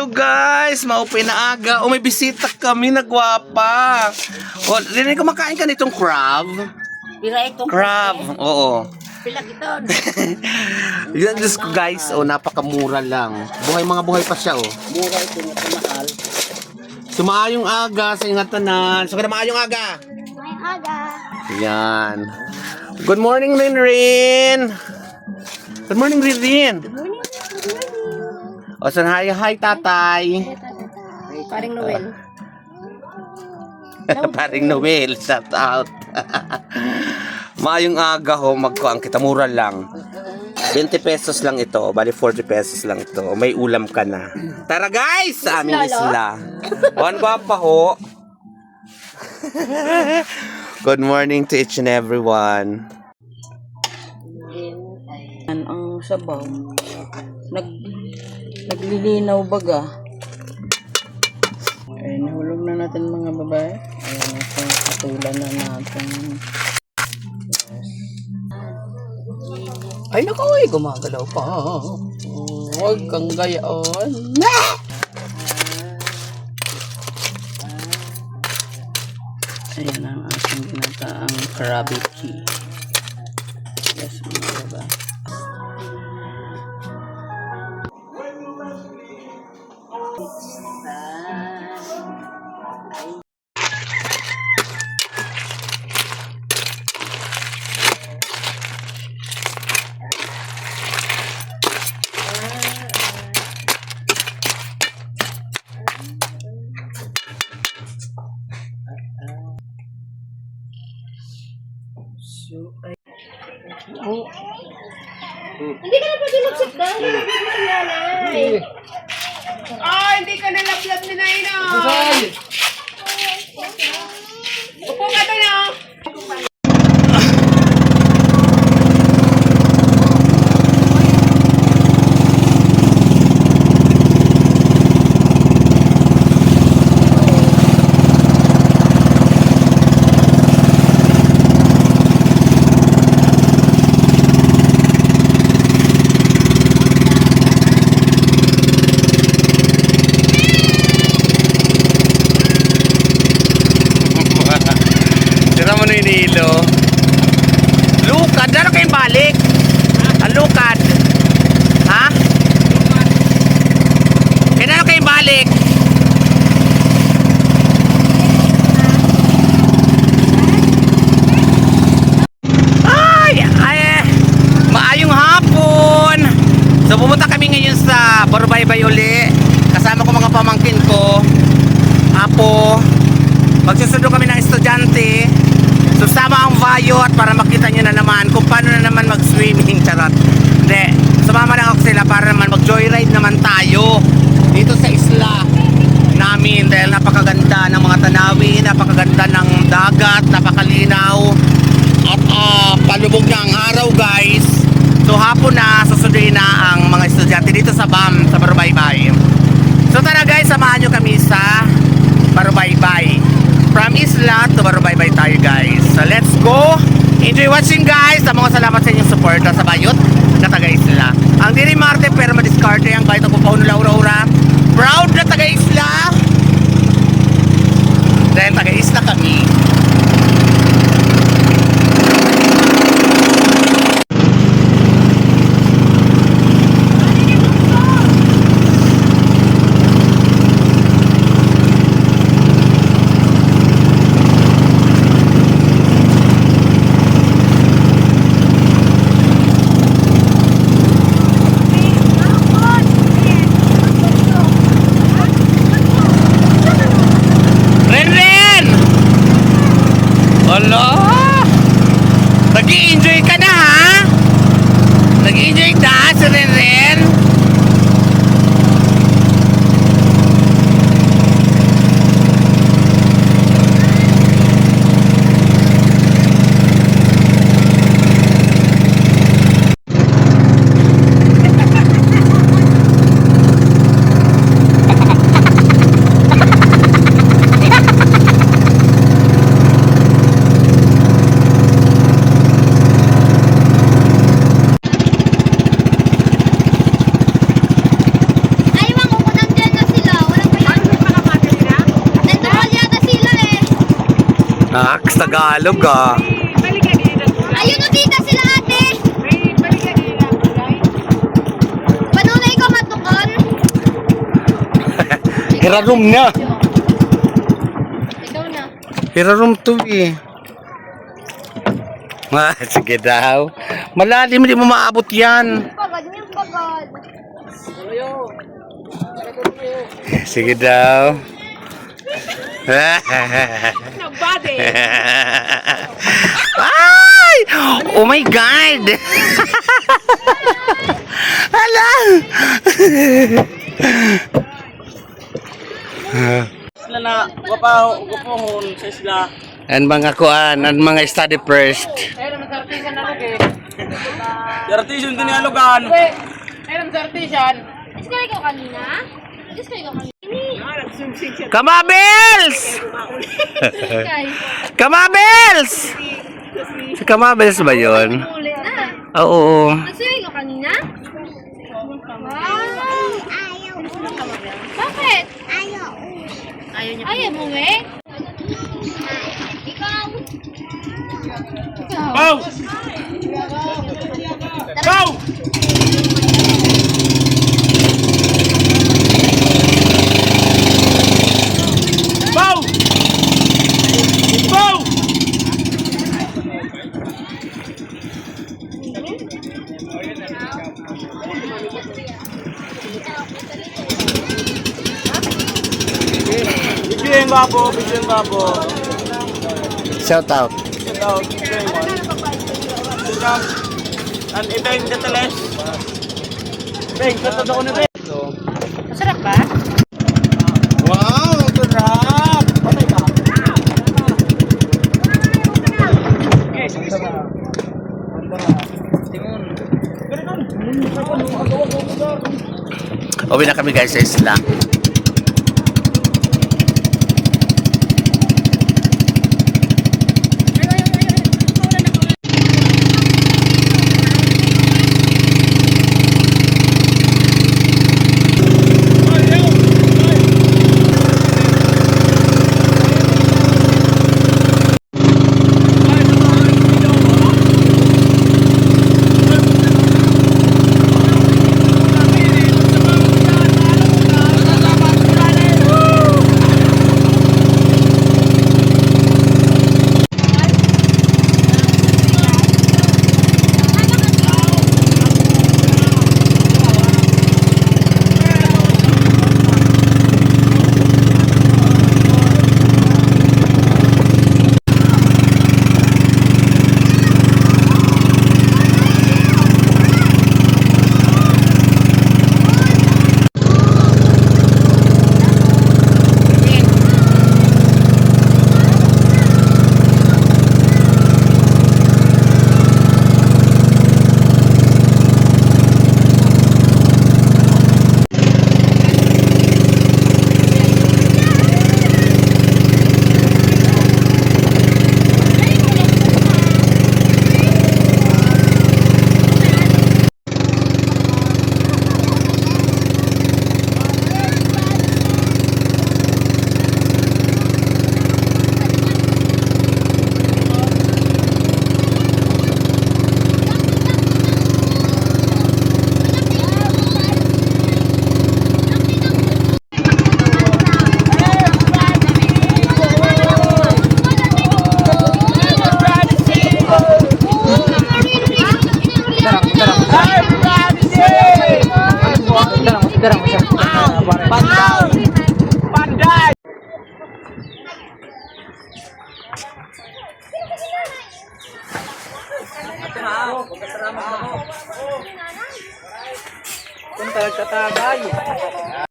Hello guys, maupay na aga. O may bisita kami na gwapa. O, rinay kumakain ka nitong crab? Pira itong Crab, oo. Pila ito. Yan, ko guys, oh, napakamura lang. Buhay mga buhay pa siya, oh. Mura ito nga mahal. Sumaayong aga sa ingatanan. So, kada maayong aga. May aga. Yan. Good morning, Rinrin. Good morning, Rinrin. O, san hi, hi, tatay. Paring Noel. Paring Noel, shout out. Maayong aga ho, magkuang kita mura lang. 20 pesos lang ito, bali 40 pesos lang ito. May ulam ka na. Tara guys, sa aming isla. One gwapa ho. Good morning to each and everyone. Ang sabaw. Nag naglilinaw baga. Ay, nahulog na natin mga babae. Ayan, ito, katulan na natin. Ay, naku, ay, gumagalaw pa. Huwag kang gayaon. Ayan ang ating ginataang krabiki. Yes, mga babae. Oh, Hindi ka na pwede mag-sit down. Hindi mo si nanay. Ah, hindi ka na lablab ni Naino. Upo ka doon, oh. Tira mo na yung nilo. Lukad, na kayong balik? Ang lukad. Ha? Kailan kayong balik? Ay! Ay! eh, Maayong hapon! So pumunta kami ngayon sa Barubaybay uli. Kasama ko mga pamangkin ko. Apo, magsusundo kami ng estudyante. Susama ang vayot para makita nyo na naman kung paano na naman mag-swimming. Charot. Hindi. Sumama lang ako sila para naman mag-joyride naman tayo. Dito sa isla namin dahil napakaganda ng mga tanawin, napakaganda ng dagat, napakalinaw. At ah, palubog na ang araw guys. So hapon na, susunduin na ang mga estudyante dito sa BAM, sa Barubaybay. So tara guys, samahan nyo kami sa Barubaybay. From Isla to Barubaybay tayo guys. So let's go! Enjoy watching guys! Sa mga salamat sa inyong support sa Bayot na taga Isla. Ang diri Marte pero madiskarte ang kahit ako pa unula ura Proud na taga Isla! Dahil taga Isla kami. Allah! Ah, Tagalog ah. Ayun o tita sila ate. Panunay ko matukon. Hirarum na. Ikaw na. Hirarum to eh. Ah, sige daw. Malalim, hindi mo maabot yan. Pagod niyo, pagod. Sige daw. Nobody. Ay! Oh my God! Hala! Sila na wapaw wapohon sa isla. Ang mga kuan, ang mga study first. Yartisun din alugan. Is ko ikaw kanina? Is ko kanina? Kamabels! Kamabels! Si Kamabels ba yun? Oo. Nagsuyo ikaw kanina? Wow! Ayaw. Bakit? Ayaw. Ayaw niya. Ayaw mo, eh? Ikaw. Ikaw. Babo, bigyan babo. Shout out. Bigyan mo. Welcome. And ito yung details. Beng, totoo ko na beng. Masarap ba? Wow, sarap! Patay ka. Uwi na kami guys sa isla. trabalho.